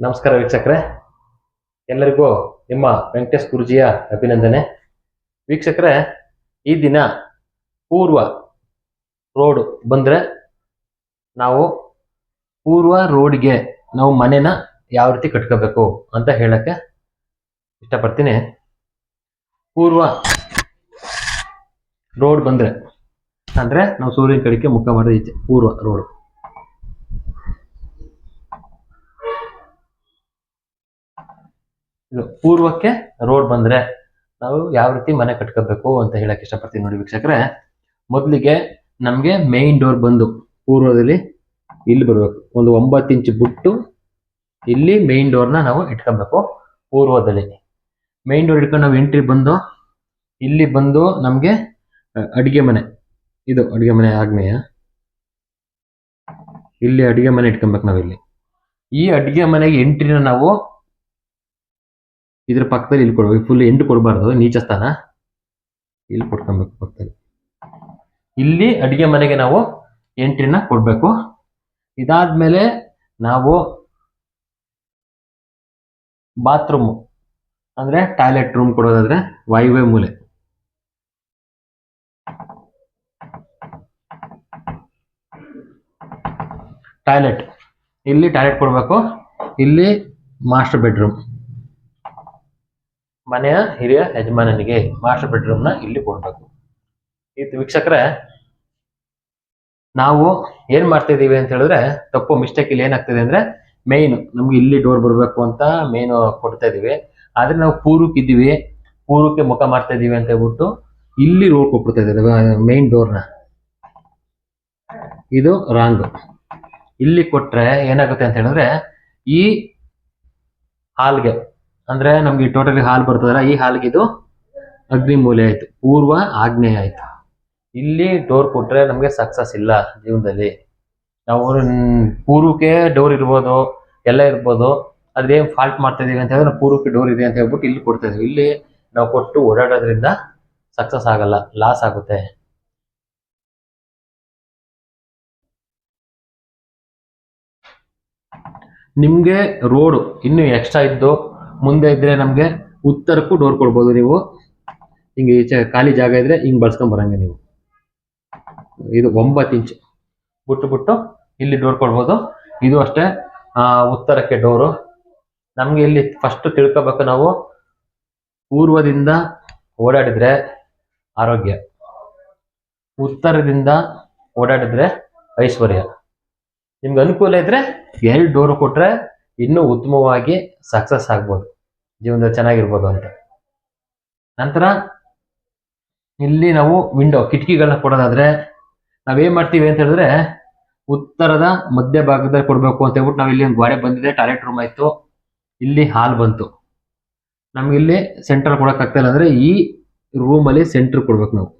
ನಮಸ್ಕಾರ ವೀಕ್ಷಕರೇ. ಎಲ್ಲರಿಗೂ ನಿಮ್ಮ ವೆಂಕಟೇಶ್ ಗುರುಜಿಯ ಅಭಿನಂದನೆ. ವೀಕ್ಷಕರೇ, ಈ ದಿನ ಪೂರ್ವ ರೋಡ್ ಬಂದರೆ ನಾವು ಪೂರ್ವ ರೋಡ್ಗೆ ನಾವು ಮನೆನ ಯಾವ ರೀತಿ ಕಟ್ಕೋಬೇಕು ಅಂತ ಹೇಳೋಕ್ಕೆ ಇಷ್ಟಪಡ್ತೀನಿ. ಪೂರ್ವ ರೋಡ್ ಬಂದರೆ ಅಂದರೆ ನಾವು ಸೂರ್ಯನ ಕಡೆಗೆ ಮುಖ ಮಾಡಿದ ಪೂರ್ವ ರೋಡ್. ಇದು ಪೂರ್ವಕ್ಕೆ ರೋಡ್ ಬಂದ್ರೆ ನಾವು ಯಾವ ರೀತಿ ಮನೆ ಕಟ್ಕೋಬೇಕು ಅಂತ ಹೇಳಕ್ ಇಷ್ಟಪಡ್ತೀನಿ ನೋಡಿ ವೀಕ್ಷಕರೇ. ಮೊದಲಿಗೆ ನಮಗೆ ಮೇನ್ ಡೋರ್ ಬಂದು ಪೂರ್ವದಲ್ಲಿ ಇಲ್ಲಿ ಬರಬೇಕು. ಒಂದು ಒಂಬತ್ತು ಇಂಚ್ ಬಿಟ್ಟು ಇಲ್ಲಿ ಮೇನ್ ಡೋರ್ನ ನಾವು ಇಟ್ಕೊಬೇಕು ಪೂರ್ವದಲ್ಲಿ. ಮೇನ್ ಡೋರ್ ಇಟ್ಕೊಂಡು ನಾವು ಎಂಟ್ರಿ ಬಂದು ಇಲ್ಲಿ ಬಂದು ನಮಗೆ ಅಡಿಗೆ ಮನೆ. ಇದು ಅಡಿಗೆ ಮನೆ ಆಗ್ನೇಯ? ಇಲ್ಲಿ ಅಡಿಗೆ ಮನೆ ಇಟ್ಕೊಬೇಕು ನಾವಿಲ್ಲಿ. ಈ ಅಡಿಗೆ ಮನೆಗೆ ಎಂಟ್ರಿನ ನಾವು ಇದ್ರ ಪಕ್ಕದಲ್ಲಿ ಇಲ್ಲಿ ಕೊಡ್ಬೇಕು ಫುಲ್ ಎಂಟು ಕೊಡಬಾರ್ದು ನೀಚ ಸ್ಥಾನ. ಇಲ್ಲಿ ಕೊಟ್ಕೊಬೇಕು ಪಕ್ಕದಲ್ಲಿ. ಇಲ್ಲಿ ಅಡಿಗೆ ಮನೆಗೆ ನಾವು ಎಂಟ್ರಿನ ಕೊಡಬೇಕು. ಇದಾದ್ಮೇಲೆ ನಾವು ಬಾತ್ರೂಮ್ ಅಂದ್ರೆ ಟಾಯ್ಲೆಟ್ ರೂಮ್ ಕೊಡೋದಾದ್ರೆ ವಾಯುವ್ಯ ಮೂಲೆ. ಟಾಯ್ಲೆಟ್ ಇಲ್ಲಿ ಟಾಯ್ಲೆಟ್ ಕೊಡಬೇಕು. ಇಲ್ಲಿ ಮಾಸ್ಟರ್ ಬೆಡ್ರೂಮ್ ಮನೆಯ ಹಿರಿಯ ಯಜಮಾನನಿಗೆ ಮಾಸ್ಟರ್ ಬೆಡ್ರೂಮ್ನ ಇಲ್ಲಿ ಕೊಡಬೇಕು. ಇದು ವೀಕ್ಷಕರೇ, ನಾವು ಏನ್ ಮಾಡ್ತಾ ಇದೀವಿ ಅಂತ ಹೇಳಿದ್ರೆ, ತಪ್ಪು ಮಿಸ್ಟೇಕ್ ಇಲ್ಲಿ ಏನಾಗ್ತಿದೆ ಅಂದ್ರೆ ಮೇನ್ ನಮ್ಗೆ ಇಲ್ಲಿ ಡೋರ್ ಬರಬೇಕು ಅಂತ ಮೇನ್ ಕೊಡ್ತಾ ಇದೀವಿ. ಆದ್ರೆ ನಾವು ಪೂರ್ವಕ್ಕೆ ಇದ್ದೀವಿ ಪೂರ್ವಕ್ಕೆ ಮುಖ ಮಾಡ್ತಾ ಇದೀವಿ ಅಂತ ಹೇಳ್ಬಿಟ್ಟು ಇಲ್ಲಿ ರೋಡ್ ಕೊಟ್ಬಿಡ್ತಾ ಇದ್ದೀವಿ ಮೇನ್ ಡೋರ್ನ ಇದು ರಾಂಗ್ ಇಲ್ಲಿ ಕೊಟ್ರೆ ಏನಾಗುತ್ತೆ ಅಂತ ಹೇಳಿದ್ರೆ, ಈ ಹಾಲ್ಗೆ ಅಂದ್ರೆ ನಮ್ಗೆ ಟೋಟಲಿ ಹಾಲ್ ಬರ್ತದಲ್ಲ, ಈ ಹಾಲ್ಗೆ ಇದು ಅಗ್ನಿ ಮೂಲೆ ಆಯ್ತು. ಪೂರ್ವ ಆಗ್ನೇಯ ಆಯ್ತು. ಇಲ್ಲಿ ಡೋರ್ ಕೊಟ್ರೆ ನಮ್ಗೆ ಸಕ್ಸಸ್ ಇಲ್ಲ ಜೀವನದಲ್ಲಿ. ನಾವು ಪೂರ್ವಕ್ಕೆ ಡೋರ್ ಇರ್ಬೋದು, ಎಲ್ಲ ಇರ್ಬೋದು ಅದೇನ್ ಫಾಲ್ಟ್ ಮಾಡ್ತಾ ಇದೀವಿ ಅಂತ ಹೇಳಿದ್ರೆ ನಾವು ಪೂರ್ವಕ್ಕೆ ಡೋರ್ ಇದೆ ಅಂತ ಹೇಳ್ಬಿಟ್ಟು ಇಲ್ಲಿ ಕೊಡ್ತಾ ಇದೀವಿ. ಇಲ್ಲಿ ನಾವು ಕೊಟ್ಟು ಓಡಾಡೋದ್ರಿಂದ ಸಕ್ಸಸ್ ಆಗಲ್ಲ ಲಾಸ್ ಆಗುತ್ತೆ. ನಿಮ್ಗೆ ರೋಡ್ ಇನ್ನು ಎಕ್ಸ್ಟ್ರಾ ಇದ್ದು ಮುಂದೆ ಇದ್ರೆ ನಮಗೆ ಉತ್ತರಕ್ಕೂ ಡೋರ್ ಕೊಡ್ಬೋದು ನೀವು. ಹಿಂಗೆ ಈಚೆ ಖಾಲಿ ಜಾಗ ಇದ್ರೆ ಹಿಂಗ್ ಬಳಸ್ಕೊಂಡ್ ಬರಂಗೆ ನೀವು. ಇದು ಒಂಬತ್ತು ಇಂಚ್. ಬಿಟ್ಟು ಬಿಟ್ಟು ಇಲ್ಲಿ ಡೋರ್ ಕೊಡ್ಬೋದು. ಇದು ಅಷ್ಟೇ ಉತ್ತರಕ್ಕೆ ಡೋರು ನಮಗೆ ಇಲ್ಲಿ ಫಸ್ಟ್ ತಿಳ್ಕೊಬೇಕು ನಾವು. ಪೂರ್ವದಿಂದ ಓಡಾಡಿದ್ರೆ ಆರೋಗ್ಯ. ಉತ್ತರದಿಂದ ಓಡಾಡಿದ್ರೆ ಐಶ್ವರ್ಯ. ನಿಮ್ಗೆ ಅನುಕೂಲ ಇದ್ರೆ ಎರಡು ಡೋರು ಕೊಟ್ರೆ ಇನ್ನೂ ಉತ್ತಮವಾಗಿ ಸಕ್ಸಸ್ ಆಗ್ಬೋದು. ಜೀವನದಲ್ಲಿ ಚೆನ್ನಾಗಿರ್ಬೋದು ಅಂತ. ನಂತರ ಇಲ್ಲಿ ನಾವು ವಿಂಡೋ ಕಿಟಕಿಗಳನ್ನ ಕೊಡೋದಾದ್ರೆ ನಾವೇನ್ ಮಾಡ್ತೀವಿ ಅಂತ ಹೇಳಿದ್ರೆ ಉತ್ತರದ ಮಧ್ಯ ಭಾಗದಲ್ಲಿ ಕೊಡಬೇಕು ಅಂತ ಹೇಳ್ಬಿಟ್ಟು ನಾವು ಇಲ್ಲಿ ಒಂದು ಗೋಡೆ ಬಂದಿದೆ ಟಾಯ್ಲೆಟ್ ರೂಮ್ ಆಯ್ತು. ಇಲ್ಲಿ ಹಾಲ್ ಬಂತು. ನಮ್ಗೆ ಇಲ್ಲಿ ಸೆಂಟರ್ ಕೊಡಕ್ ಇಲ್ಲ ಅಂದ್ರೆ ಈ ರೂಮ್ ಅಲ್ಲಿ ಸೆಂಟರ್ ಕೊಡ್ಬೇಕು ನಾವು.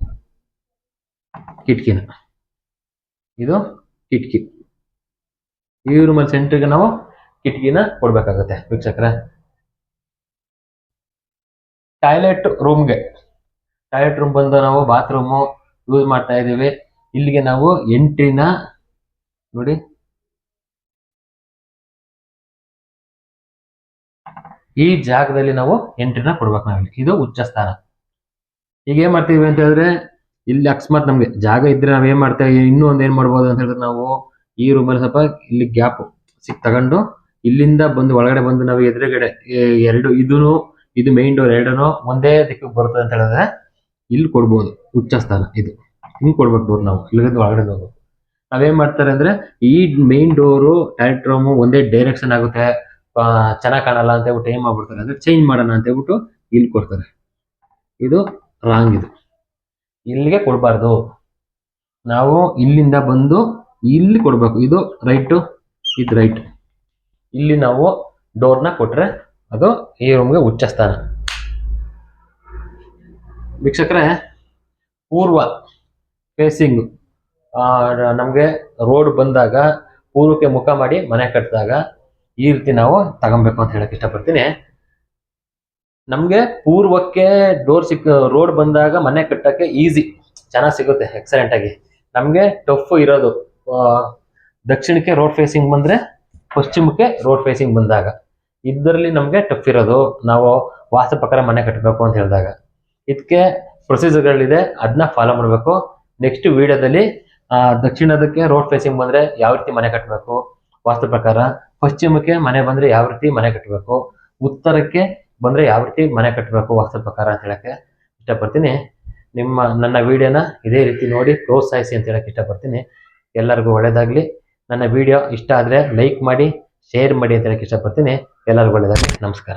ಕಿಟಕಿನ. ಇದು ಕಿಟಕಿ. ಈ ರೂಮಲ್ಲಿ ಸೆಂಟರ್ಗೆ ನಾವು ಕಿಟಕಿನ ಕೊಡ್ಬೇಕಾಗತ್ತೆ ವೀಕ್ಷಕರೇ. ಟಾಯ್ಲೆಟ್ ರೂಮ್ಗೆ. ಟಾಯ್ಲೆಟ್ ರೂಮ್ ಬಂದು ನಾವು ಬಾತ್ರೂಮು ಯೂಸ್ ಮಾಡ್ತಾ ಇದ್ದೀವಿ. ಇಲ್ಲಿಗೆ ನಾವು ಎಂಟ್ರಿನ ನೋಡಿ. ಈ ಜಾಗದಲ್ಲಿ ನಾವು ಎಂಟ್ರಿನ ಕೊಡ್ಬೇಕು ನಾವಿಲ್ಲಿ. ಇದು ಉಚ್ಚ ಸ್ಥಾನ. ಈಗ ಏನ್ ಮಾಡ್ತೀವಿ ಅಂತ ಹೇಳಿದ್ರೆ, ಇಲ್ಲಿ ಅಕಸ್ಮಾತ್ ನಮ್ಗೆ ಜಾಗ ಇದ್ರೆ ನಾವ್ ಏನ್ ಮಾಡ್ತೇವೆ ಇನ್ನೂ ಒಂದ್ ಏನ್ ಮಾಡ್ಬೋದು ಅಂತ ಹೇಳಿದ್ರೆ ನಾವು ಈ ರೂಮಲ್ಲಿ ಸ್ವಲ್ಪ ಇಲ್ಲಿ ಗ್ಯಾಪ್ ಸಿಕ್ ತಗೊಂಡು ಇಲ್ಲಿಂದ ಬಂದು ಒಳಗಡೆ ಬಂದು ನಾವು ಎದುರುಗಡೆ ಎರಡು, ಇದೂನು ಇದು ಮೈನ್ ಡೋರ್ ಎರಡನೋ ಒಂದೇ ದಿಕ್ಕಿಗೆ ಬರುತ್ತೆ ಅಂತ ಹೇಳಿದ್ರೆ ಇಲ್ಲಿ ಕೊಡ್ಬೋದು. ಉಚ್ಚ ಸ್ಥಾನ ಇದು. ಹಿಂಗ್ ಕೊಡ್ಬೇಕು ಡೋರ್ ನಾವು. ಇಲ್ಲಿಂದ ಒಳಗಡೆ ಹೋಗ್ಬೇಕು. ನಾವೇನ್ ಮಾಡ್ತಾರೆ ಅಂದ್ರೆ ಈ ಮೈನ್ ಡೋರು ಟಾಯ್ಲೆಟ್ ರೂಮ್ ಒಂದೇ ಡೈರೆಕ್ಷನ್ ಆಗುತ್ತೆ. ಚೆನ್ನಾಗಿ ಕಾಣಲ್ಲ ಅಂತ ಹೇಳ್ಬಿಟ್ಟು ಏನ್ ಮಾಡ್ಬಿಡ್ತಾರೆ ಅಂದ್ರೆ ಚೇಂಜ್ ಮಾಡೋಣ ಅಂತ ಹೇಳ್ಬಿಟ್ಟು ಇಲ್ಲಿ ಕೊಡ್ತಾರೆ. ಇದು ರಾಂಗ್ ಇದು. ಇಲ್ಲಿಗೆ ಕೊಡಬಾರ್ದು. ನಾವು ಇಲ್ಲಿಂದ ಬಂದು ಇಲ್ಲಿ ಕೊಡ್ಬೇಕು. ಇದು ರೈಟು ಇದು ರೈಟ್ ಇಲ್ಲಿ ನಾವು ಡೋರ್ನ ಕೊಟ್ರೆ ಅದು ಈ ರೂಮ್ಗೆ ಉಚ್ಚ ಸ್ಥಾನ. ವೀಕ್ಷಕರೇ, ಪೂರ್ವ ಫೇಸಿಂಗ್ ನಮಗೆ ರೋಡ್ ಬಂದಾಗ, ಪೂರ್ವಕ್ಕೆ ಮುಖ ಮಾಡಿ ಮನೆ ಕಟ್ಟಿದಾಗ ಈ ರೀತಿ ನಾವು ತಗೊಬೇಕು ಅಂತ ಹೇಳಕ್ ಇಷ್ಟಪಡ್ತೀನಿ. ನಮಗೆ ಪೂರ್ವಕ್ಕೆ ಡೋರ್ ಸಿಕ್ ರೋಡ್ ಬಂದಾಗ ಮನೆ ಕಟ್ಟಕ್ಕೆ ಈಸಿ ಚೆನ್ನಾಗಿ ಸಿಗುತ್ತೆ ಎಕ್ಸಲೆಂಟ್ ಆಗಿ. ನಮಗೆ ಟಫ್ ಇರೋದು ದಕ್ಷಿಣಕ್ಕೆ ರೋಡ್ ಫೇಸಿಂಗ್ ಬಂದ್ರೆ ಪಶ್ಚಿಮಕ್ಕೆ ರೋಡ್ ಫೇಸಿಂಗ್ ಬಂದಾಗ. ಇದರಲ್ಲಿ ನಮಗೆ ಟಫ್ ಇರೋದು. ನಾವು ವಾಸ್ತು ಪ್ರಕಾರ ಮನೆ ಕಟ್ಟಬೇಕು ಅಂತ ಹೇಳಿದಾಗ. ಇದಕ್ಕೆ ಪ್ರೊಸೀಜರ್ಗಳಿದೆ ಅದನ್ನ ಫಾಲೋ ಮಾಡಬೇಕು. ನೆಕ್ಸ್ಟ್ ವಿಡಿಯೋದಲ್ಲಿ ದಕ್ಷಿಣದಕ್ಕೆ ರೋಡ್ ಫೇಸಿಂಗ್ ಬಂದರೆ ಯಾವ ರೀತಿ ಮನೆ ಕಟ್ಟಬೇಕು, ವಾಸ್ತು ಪ್ರಕಾರ. ಪಶ್ಚಿಮಕ್ಕೆ ಮನೆ ಬಂದರೆ ಯಾವ ರೀತಿ ಮನೆ ಕಟ್ಟಬೇಕು, ಉತ್ತರಕ್ಕೆ ಬಂದರೆ ಯಾವ ರೀತಿ ಮನೆ ಕಟ್ಟಬೇಕು, ವಾಸ್ತು ಪ್ರಕಾರ ಅಂತ ಹೇಳಕ್ಕೆ ಇಷ್ಟಪಡ್ತೀನಿ. ನಿಮ್ಮ, ನನ್ನ ವಿಡಿಯೋನ ಇದೇ ರೀತಿ ನೋಡಿ ಪ್ರೋತ್ಸಾಹಿಸಿ ಅಂತ ಹೇಳಕ್ಕೆ ಇಷ್ಟಪಡ್ತೀನಿ. ಎಲ್ಲರಿಗೂ ಒಳ್ಳೆಯದಾಗಲಿ ನನ್ನ ವಿಡಿಯೋ ಇಷ್ಟ ಆದರೆ ಲೈಕ್ ಮಾಡಿ ಶೇರ್ ಮಾಡಿ ಅಂತ ಹೇಳಕ್ಕೆ ಇಷ್ಟಪಡ್ತೀನಿ. ಎಲ್ಲರಿಗೂ ಒಳ್ಳೆಯದಾಗಲಿ ನಮಸ್ಕಾರ.